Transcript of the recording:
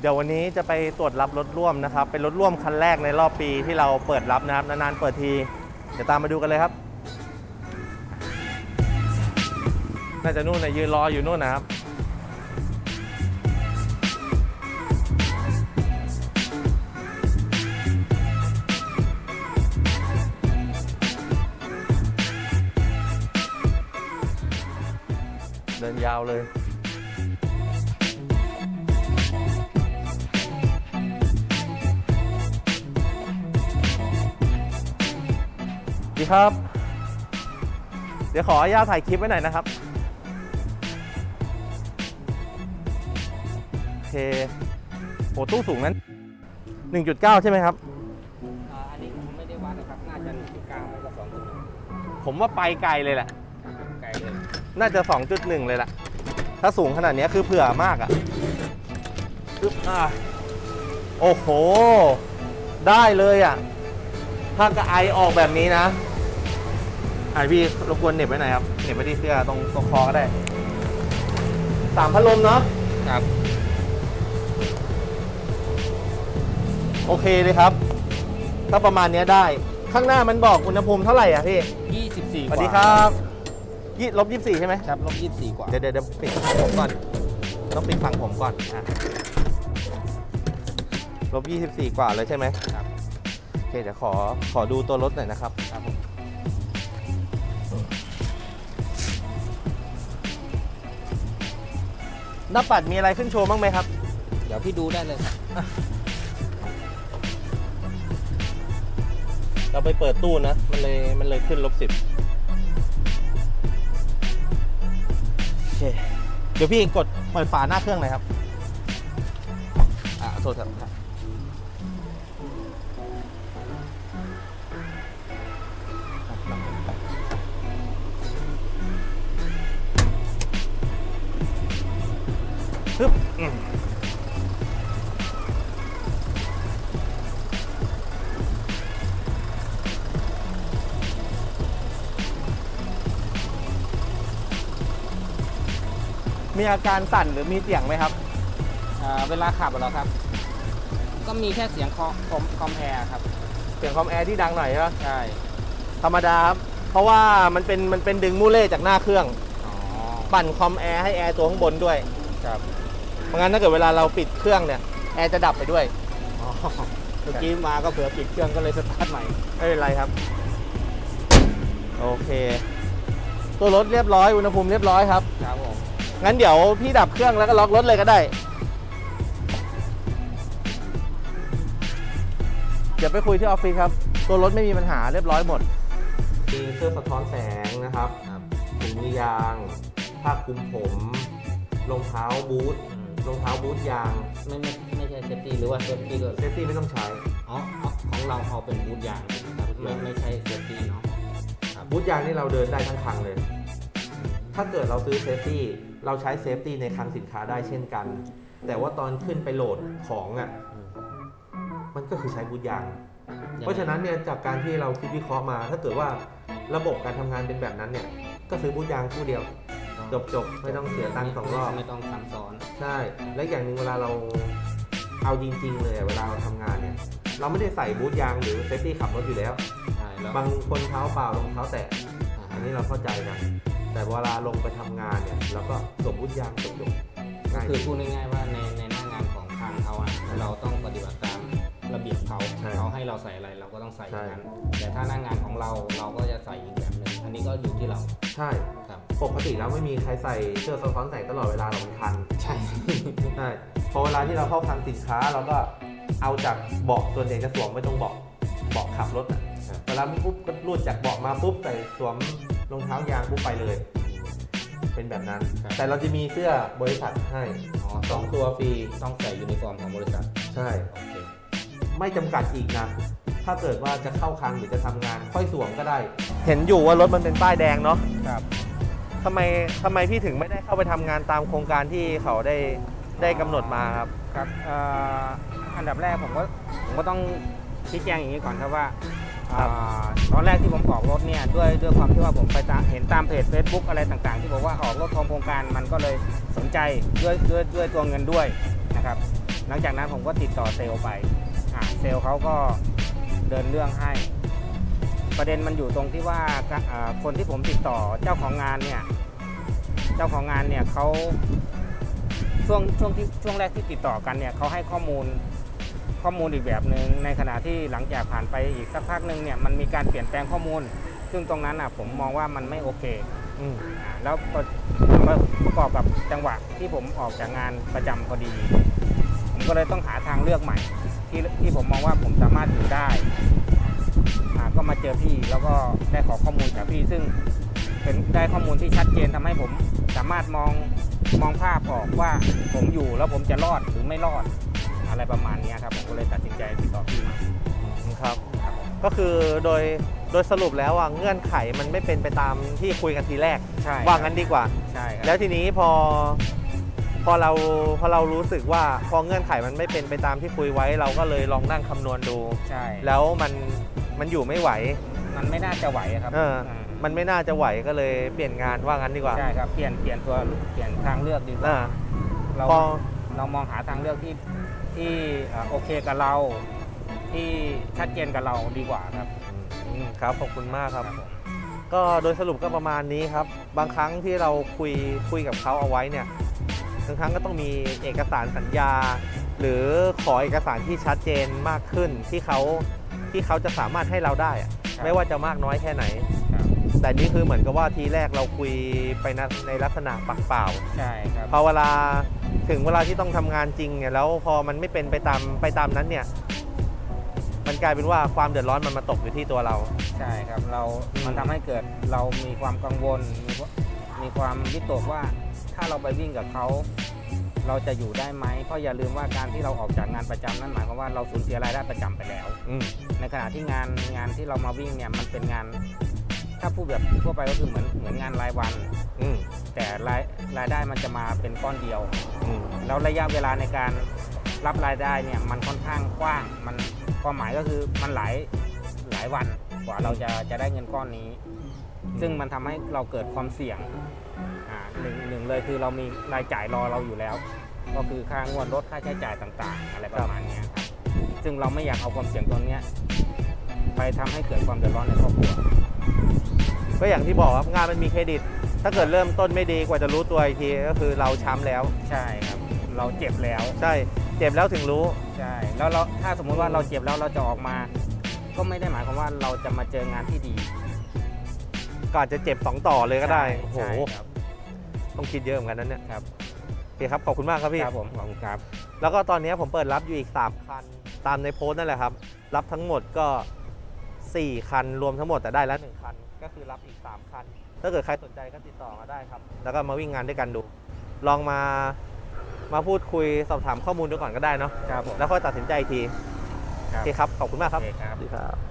เดี๋ยววันนี้จะไปตรวจรับรถร่วมนะครับ เป็นรถร่วมคันแรกในรอบปีที่เราเปิดรับนะครับ นานๆเปิดที เดี๋ยวตามมาดูกันเลยครับ น่าจะนู่นนะยืนรออยู่นู่นนะครับเดินยาวเลย ดีครับ เดี๋ยวขออนุญาตถ่ายคลิปไว้หน่อยนะครับ โอเคโหตู้สูงนั้น 1.9 ใช่ไหมครับ อ่าอันนี้ผมไม่ได้วัดนะครับ น่าจะ1.9ไม่ก็2.1ผมว่าไปไกลเลยแหละ ไกลเลยน่าจะ 2.1 เลยล่ะ ถ้าสูงขนาดนี้คือเผื่อมากอะ่ะปึ๊บอะ โอ้โห ได้เลยอะ่ะ ถ้ากระไอออกแบบนี้นะไอะพี่รบกวนเหน็บไว้หน่อยครับเหน็บไว้ที่เสื้อตรงตรงคอก็ได้สามพัดลมเนาะครับ โอเคเลยครับ ถ้าประมาณเนี้ยได้ ข้างหน้ามันบอกอุณหภูมิเท่าไหร่อะพี่24สวัสดีครับยี่ลบยี่สี่ใช่ไหมครับลบ24 กว่า เดี๋ยวเดี๋ยวเดี๋ยวปิดฟังผมก่อน ต้องปิดฟังผมก่อนอะลบ24กว่าเลยใช่ไหมครับ โอเคเดี๋ยวขอขอดูตัวรถหน่อยนะครับ ครับผม หน้าปัดมีอะไรขึ้นโชว์บ้างไหมครับ เดี๋ยวพี่ดูได้เลยครับเราไปเปิดตู้นะ มันเลยมันเลยขึ้นลบสิบโอเค เดี๋ยวพี่กดเปิดฝาหน้าเครื่องหน่อยครับ อ่าโทษครับ มมีอาการสั่นหรือมีเสียงไหมครับ อ่าเวลาขับอะเหรอครับ ก็มีแค่เสียงคอคอมคอมแอร์ครับเสียงคอมแอร์ที่ดังหน่อยใช่ไหมใช่ธรรมดาครับ เพราะว่ามันเป็นมันเป็นดึงมูเล่จากหน้าเครื่อง อ๋อ ปั่นคอมแอร์ให้แอร์ตัวข้างบนด้วย ครับ เพราะงั้นถ้าเกิดเวลาเราปิดเครื่องเนี่ยแอร์จะดับไปด้วยอ๋อเมื่อกี้มาก็เผื่อปิดเครื่องก็เลยสตาร์ทใหม่ไม่เป็นไรครับ โอเค ตัวรถเรียบร้อยอุณหภูมิเรียบร้อยครับ ครับผมงั้นเดี๋ยวพี่ดับเครื่องแล้วก็ล็อกรถเลยก็ได้ เดี๋ยวไปคุยที่ออฟฟิศครับ ตัวรถไม่มีปัญหาเรียบร้อยหมด มีเสื้อสะท้อนแสงนะครับครับถุงมือยาง ผ้าคลุมผม รองเท้าบูท รองเท้าบูทยาง ไม่ไม่ไม่ใช่เซฟตี้หรือว่าเซฟตี้ด้วยเซฟตี้ไม่ต้องใช้อ๋อเอาของเราเอาเป็นบูทยางนะครับไม่ไม่ใช่เซฟตี้เนาะบูทยางนี่เราเดินได้ทั้งครั้งเลย ถ้าเกิดเราซื้อเซฟตี้เราใช้เซฟตี้ในคลังสินค้าได้เช่นกัน แต่ว่าตอนขึ้นไปโหลดของอะอืมมันก็คือใช้บูทยางยังไงเพราะฉะนั้นเนี่ยจากการที่เราคิดวิเคราะห์มา ถ้าเกิดว่าระบบการทำงานเป็นแบบนั้นเนี่ยก็ซื้อบูทยางคู่เดียว จบจบๆไม่ต้องเสียตังค์สองรอบ ไม่ต้องซ้ำซ้อน ใช่ และอย่างหนึ่งเวลาเราเอาจริง ๆ เลยอะเวลาเราทำงานเนี่ย เราไม่ได้ใส่บูทยางหรือเซฟตี้ขับรถอยู่แล้ว ใช่แล้วบางคนเท้าเปล่ารองเท้าแตะอ่าอันนี้เราเข้าใจกัน แต่เวลาลงไปทำงานเนี่ยเราก็สวมบูทยางจบจบๆง่ายคือพูดง่ายๆว่าในในหน้างานของทางเขาอะเราต้องปฏิบัติตาม ระเบียบเขาใช่เขาให้เราใส่อะไรเราก็ต้องใส่อย่างนั้น ใช่ แต่ถ้าหน้างานของเราเราก็จะใส่อีกแบบหนึ่งอันนี้ก็อยู่ที่เราใช่ ครับ ปกติแล้วไม่มีใครใส่เสื้อสะท้อนแสงตลอดเวลาเรามันคันใช่ ใช่พอเวลาที่เราเข้าคลังสินค้าเราก็เอาจากเบาะส่วนใหญ่จะสวมไว้ตรงเบาะเบาะขับรถอะครับ เวลาปุ๊บก็รูดจากเบาะมาปุ๊บใส่สวมรองเท้ายางปุ๊บไปเลย เป็นแบบนั้น ครับ แต่เราจะมีเสื้อบริษัทให้อ๋อสต้อองงตัวฟรีต้องใส่ยูนิฟอร์มของบริษัทใช่ โอเค ไม่จำกัดอีกนะ ถ้าเกิดว่าจะเข้าคลังหรือจะทำงาน ค่อยสวมก็ได้ เห็นอยู่ว่ารถมันเป็นป้ายแดงเนาะครับทำไมทำไมพี่ถึงไม่ได้เข้าไปทำงานตามโครงการที่เขาได้ได้กำหนดมาครับครับเอ่ออันดับแรกผมก็ผมก็ต้องชี้แจงอย่างนี้ก่อนครับว่าครับอ่าตอนแรกที่ผมออกรถเนี่ยด้วยด้วยความที่ว่าผมไปตามเห็นตามเพจ Facebook อะไรต่างๆ ที่บอกว่าออกรถโครงการมันก็เลยสนใจด้วยด้วยด้วยตัวเงินด้วยนะครับ หลังจากนั้นผมก็ติดต่อเซลล์ไปอ่า เซลล์เขาก็เดินเรื่องให้ ประเด็นมันอยู่ตรงที่ว่าอ่าคนที่ผมติดต่อเจ้าของงานเนี่ย เจ้าของงานเนี่ยเขาช่วงช่วงที่ช่วงแรกที่ติดต่อกันเนี่ยเขาให้ข้อมูลข้อมูลอีกแบบหนึ่งในขณะที่หลังจากผ่านไปอีกสักพักหนึ่งเนี่ยมันมีการเปลี่ยนแปลงข้อมูล ซึ่งตรงนั้นอะผมมองว่ามันไม่โอเคอืมอ่าแล้วประประกอบกับจังหวะที่ผมออกจากงานประจำพอดีผม ก็เลยต้องหาทางเลือกใหม่ ที่ที่ผมมองว่าผมสามารถอยู่ได้อ่าก็มาเจอพี่แล้วก็ได้ขอข้อมูลจากพี่ซึ่งเป็นได้ข้อมูลที่ชัดเจนทำให้ผมสามารถมองมองภาพออกว่าผมอยู่แล้วผมจะรอดหรือไม่รอดอะไรประมาณเนี้ยครับผมก็เลยตัดสินใจติดต่อพี่มาครับครับผมก็คือโดยโดยสรุปแล้วอะเงื่อนไขมันไม่เป็นไปตามที่คุยกันทีแรกใช่ว่างั้นดีกว่า ใช่ครับแล้วทีนี้พอ พอเราพอเรารู้สึกว่าพอเงื่อนไขมันไม่เป็นไปตามที่คุยไว้ เราก็เลยลองนั่งคำนวณดู ใช่ แล้วมันมันอยู่ไม่ไหว มันไม่น่าจะไหวครับเออามันไม่น่าจะไหวก็เลยเปลี่ยนงานว่างั้นดีกว่าใช่ครับเปลี่ยนเปลี่ยนตัวเปลี่ยนทางเลือกดีกว่าอ่าเราพอเรามองหาทางเลือกที่ที่เอ่อโอเคกับเรา ที่ชัดเจนกับเราดีกว่าครับอืมครับขอบคุณมากครับ ผมก็โดยสรุปก็ประมาณนี้ครับ บางครั้งที่เราคุยคุยกับเขาเอาไว้เนี่ยบางครั้งก็ต้องมีเอกสารสัญญา หรือขอเอกสารที่ชัดเจนมากขึ้นที่เขาที่เขาจะสามารถให้เราได้อะไม่ว่าจะมากน้อยแค่ไหน ครับแต่นี่คือเหมือนกับว่าทีแรกเราคุยไปในในลักษณะปากเปล่า ใช่ครับพอเวลาถึงเวลาที่ต้องทำงานจริงเนี่ยแล้วพอมันไม่เป็นไปตามไปตามนั้นเนี่ย มันกลายเป็นว่าความเดือดร้อนมันมาตกอยู่ที่ตัวเรา ใช่ครับเรา อืม มันทำให้เกิดเรามีความกังวล มีวมีความวิตกว่าถ้าเราไปวิ่งกับเขา เราจะอยู่ได้ไหมเพราะอย่าลืมว่าการที่เราออกจากงานประจำนั่นหมายความว่าเราสูญเสียรายได้ประจำไปแล้ว อืม ในขณะที่งานงานที่เรามาวิ่งเนี่ยมันเป็นงาน ถ้าพูดแบบทั่วไปก็คือเหมือนเหมือนงานรายวัน อืม แต่รายรายได้มันจะมาเป็นก้อนเดียว อืม แล้วระยะเวลาในการรับรายได้เนี่ยมันค่อนข้างกว้าง มันความหมายก็คือมันหลายหลายวันกว่าเราจะจะได้เงินก้อนนี้ ซึ่งมันทำให้เราเกิดความเสี่ยงอ่าหนึ่งหนึ่งเลยคือเรามีรายจ่ายรอเราอยู่แล้ว ก็คือค่างวดรถค่าใช้จ่ายต่าง ๆ อะไรประมาณเนี้ยครับซึ่งเราไม่อยากเอาความเสี่ยงตรงเนี้ยไปทำให้เกิดความเดือดร้อนในครอบครัวก็อย่างที่บอกครับงานมันมีเครดิต ถ้าเกิดเริ่มต้นไม่ดีกว่าจะรู้ตัวอีกทีก็คือเราช้ำแล้ว ใช่ครับ เราเจ็บแล้ว ใช่เจ็บแล้วถึงรู้ใช่แล้วเราถ้าสมมุติว่าเราเจ็บแล้วเราจะออกมา ก็ไม่ได้หมายความว่าเราจะมาเจองานที่ดี ก็อาจจะเจ็บสองต่อเลยก็ได้ใช่โอ้โห ใช่ครับต้องคิดเยอะเหมือนกันนั้นเนี่ยครับโอเคครับ ขอบคุณมากครับพี่ ครับผมขอบคุณครับ แล้วก็ตอนนี้ผมเปิดรับอยู่อีก 3 คัน ตามในโพสต์นั่นแหละครับ รับทั้งหมดก็ 4 คันรวมทั้งหมดแต่ได้แล้ว1คัน ก็คือรับอีก 3 คัน ถ้าเกิดใครสนใจก็ติดต่อมาได้ครับ แล้วก็มาวิ่งงานด้วยกันดู ลองมา มาพูดคุยสอบถามข้อมูลดูก่อนก็ได้เนาะ ครับผมแล้วค่อยตัดสินใจอีกทีครัโอบเคครับ ขอบคุณมากครับโอเคครับ สวัสดีครับ